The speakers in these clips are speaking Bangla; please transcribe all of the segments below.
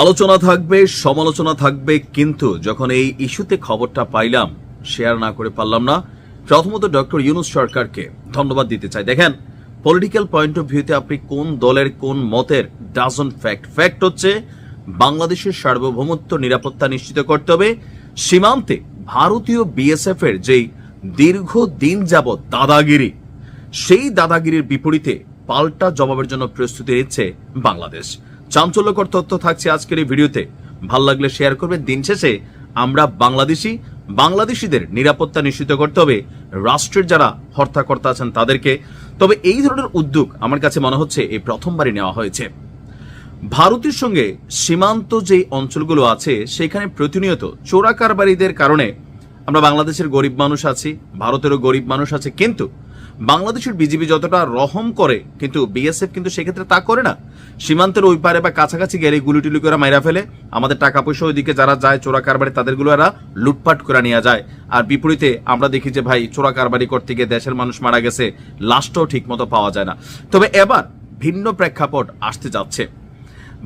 আলোচনা থাকবে, সমালোচনা থাকবে, কিন্তু যখন এই ইস্যুতে খবরটা পাইলাম শেয়ার না করে পারলাম না, প্রথমত ডক্টর ইউনুস সরকারকে ধন্যবাদ দিতে চাই। দেখেন পলিটিক্যাল পয়েন্ট অফ ভিউতে আপনি কোন দলের, কোন মতের ডাজন ফ্যাক্ট ফ্যাক্ট হচ্ছে, বাংলাদেশের সার্বভৌমত্ব নিরাপত্তা নিশ্চিত করতে হবে। সীমান্তে ভারতীয় বিএসএফ এর যেই দীর্ঘ দিন যাবৎ দাদাগিরি, সেই দাদাগিরির বিপরীতে পাল্টা জবাবের জন্য প্রস্তুতি নিচ্ছে বাংলাদেশ। চাঞ্চল্যকর তথ্য থাকছে আজকের এই ভিডিওতে। ভালো লাগলে শেয়ার করবেন। দিন শেষে আমরা বাংলাদেশি, বাংলাদেশিদের নিরাপত্তা নিশ্চিত করতে হবে। রাষ্ট্রের যারা হর্তাকর্তা আছেন তাদেরকে। তবে এই ধরনের উদ্যোগ আমার কাছে মনে হচ্ছে এই প্রথমবারই নেওয়া হয়েছে। ভারতের সঙ্গে সীমান্ত যে অঞ্চলগুলো আছে, সেখানে প্রতিনিয়ত চোরা কারবারিদের কারণে আমরা বাংলাদেশের গরিব মানুষ আছি, ভারতেরও গরিব মানুষ আছে, কিন্তু বাংলাদেশের বিজিবি যতটা রহম করে, কিন্তু বিএসএফ কিন্তু সেক্ষেত্রে তা করে না। সীমান্তের ওই পারে বা কাছাকাছি গেলে গুলি টুলি করে মাইরা ফেলে। আমাদের টাকা পয়সা ওইদিকে যারা যায় চোরা কারবারি, তাদেরগুলো এরা লুটপাট করে নিয়ে যায়। আর বিপরীতে আমরা দেখি যে ভাই, চোরা কারবারি করতে গিয়ে দেশের মানুষ মারা গেছে, লাশটাও ঠিক মতো পাওয়া যায় না। তবে এবার ভিন্ন প্রেক্ষাপট আসতে যাচ্ছে।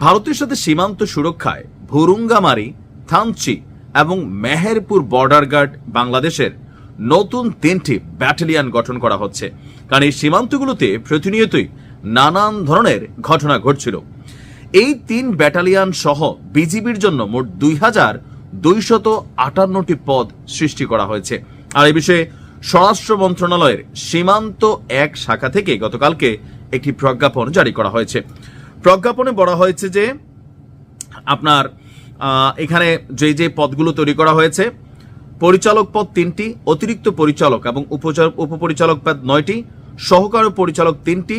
ভারতের সাথে সীমান্ত সুরক্ষায় ভুরুঙ্গামারি, থানচি এবং মেহেরপুর বর্ডার গার্ড বাংলাদেশের নতুন তিনটি ব্যাটালিয়ান গঠন করা হচ্ছে। কারণ এই সীমান্তগুলোতে প্রতিনিয়তই নানান ধরনের ঘটনা ঘটছিল। এই তিন ব্যাটালিয়ান সহ বিজিবির জন্য মোট দুই হাজার দুইশত আটান্নটি পদ সৃষ্টি করা হয়েছে। আর এই বিষয়ে স্বরাষ্ট্র মন্ত্রণালয়ের সীমান্ত এক শাখা থেকে গতকালকে একটি প্রজ্ঞাপন জারি করা হয়েছে। প্রজ্ঞাপনে বলা হয়েছে যে, আপনার এখানে যে যে পদগুলো তৈরি করা হয়েছে পরিচালক পদ তিনটি, অতিরিক্ত পরিচালক এবং উপপরিচালক পদ নয়টি, সহকারী পরিচালক তিনটি,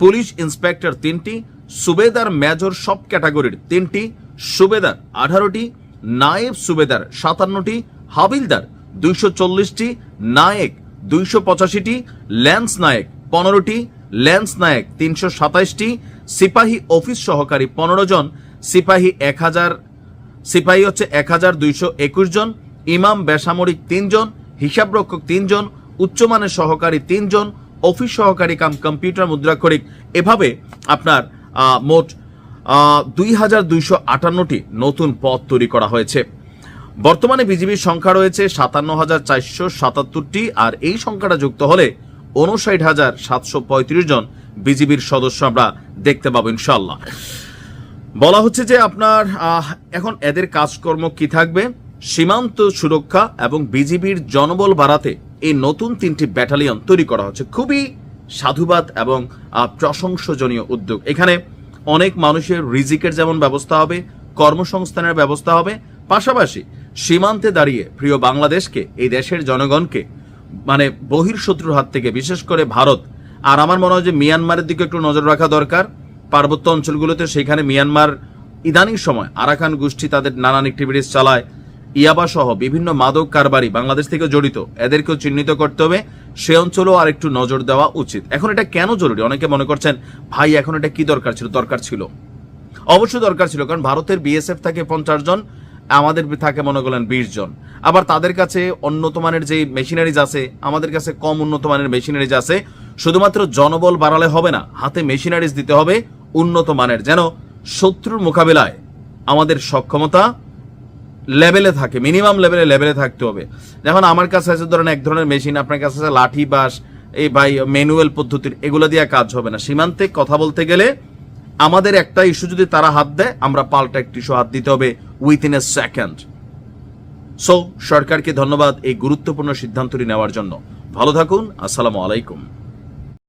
পুলিশ ইন্সপেক্টর তিনটি, সুবেদার মেজর সব ক্যাটাগরির তিনটি, সুবেদার আঠারোটি, নায়েব সুবেদার সাতান্নটি, হাবিলদার দুইশো চল্লিশটি, নায়েক দুইশো পঁচাশিটি, ল্যান্স নায়েক পনেরোটি, ল্যান্স নায়েক তিনশো সাতাইশটি, সিপাহী অফিস সহকারী পনেরো জন, সিপাহী এক হাজার সিপাহী হচ্ছে এক হাজার দুইশো একুশ জন ইমাম বেসামরিক তিনজন, হিসাবরক্ষক তিনজন, উচ্চমানের সহকারী তিনজন, অফিস সহকারী কাম কম্পিউটার মুদ্রাক্ষরিক। এভাবে আপনার মোট দুই হাজার দুইশো আটান্নটি নতুন পদ তৈরি করা হয়েছে। বর্তমানে বিজিবির সংখ্যা রয়েছে সাতান্ন হাজার চারশো সাতাত্তরটি আর এই সংখ্যাটা যুক্ত হলে উনষাট হাজার সাতশো পঁয়ত্রিশ জন বিজিবির সদস্য আমরা দেখতে পাবো ইনশাল্লাহ বলা হচ্ছে যে আপনার এখন এদের কাজকর্ম কি থাকবে? সীমান্ত সুরক্ষা এবং বিজিবির জনবল বাড়াতে এই নতুন তিনটি ব্যাটালিয়ন তৈরি করা হচ্ছে। খুবই সাধুবাদ এবং প্রশংসজনীয় উদ্যোগ। এখানে অনেক মানুষের রিজিকের যেমন ব্যবস্থা হবে, কর্মসংস্থানের ব্যবস্থা হবে, পাশাপাশি সীমান্তে দাঁড়িয়ে প্রিয় বাংলাদেশকে, এই দেশের জনগণকে মানে বহির্শত্রুর হাত থেকে, বিশেষ করে ভারত, আর আমার মনে হয় যে মিয়ানমারের দিকে একটু নজর রাখা দরকার। পার্বত্য অঞ্চলগুলোতে সেখানে মিয়ানমার ইদানিং সময় আরাকান গোষ্ঠী তাদের নানান অ্যাক্টিভিটিস চালায়। ইয়াবা সহ বিভিন্ন মাদক কারবারি বাংলাদেশ থেকে জড়িত। এদেরকেও চিহ্নিত করতে হবে। সে অঞ্চলেও আর একটু নজর দেওয়া উচিত। এখন এটা কেন জরুরি? অনেকে মনে করছেন, ভাই, এখন এটা কি দরকার ছিল? দরকার ছিল। অবশ্যই দরকার ছিল, কারণ ভারতের বিএসএফ থাকে পঞ্চাশ জন, আমাদের থাকে মনে করলেন বিশ জন। আবার তাদের কাছে উন্নত মানের যে মেশিনারিজ আছে, আমাদের কাছে কম উন্নত মানের মেশিনারিজ আছে, শুধুমাত্র জনবল বাড়ালে হবে না, হাতে মেশিনারিজ দিতে হবে উন্নত মানের। যেন শত্রুর মোকাবেলায় আমাদের সক্ষমতা লেভেলে থাকে মিনিমাম লেভেলে লেভেলে থাকতে হবে। যেমন আমার কাছে আছে ধরেন এক ধরনের মেশিন আপনার কাছে আছে লাঠি বাস এই ভাই ম্যানুয়াল পদ্ধতির, এগুলো দিয়ে কাজ হবে না। সীমান্তে কথা বলতে গেলে আমাদের একটা ইস্যু যদি তারা হাত দেয়, আমরা পাল্টা একটি ইস্যু হাত দিতে হবে উইথিন এ সেকেন্ড সো সরকারকে ধন্যবাদ এই গুরুত্বপূর্ণ সিদ্ধান্তটি নেওয়ার জন্য। ভালো থাকুন, আসসালামু আলাইকুম।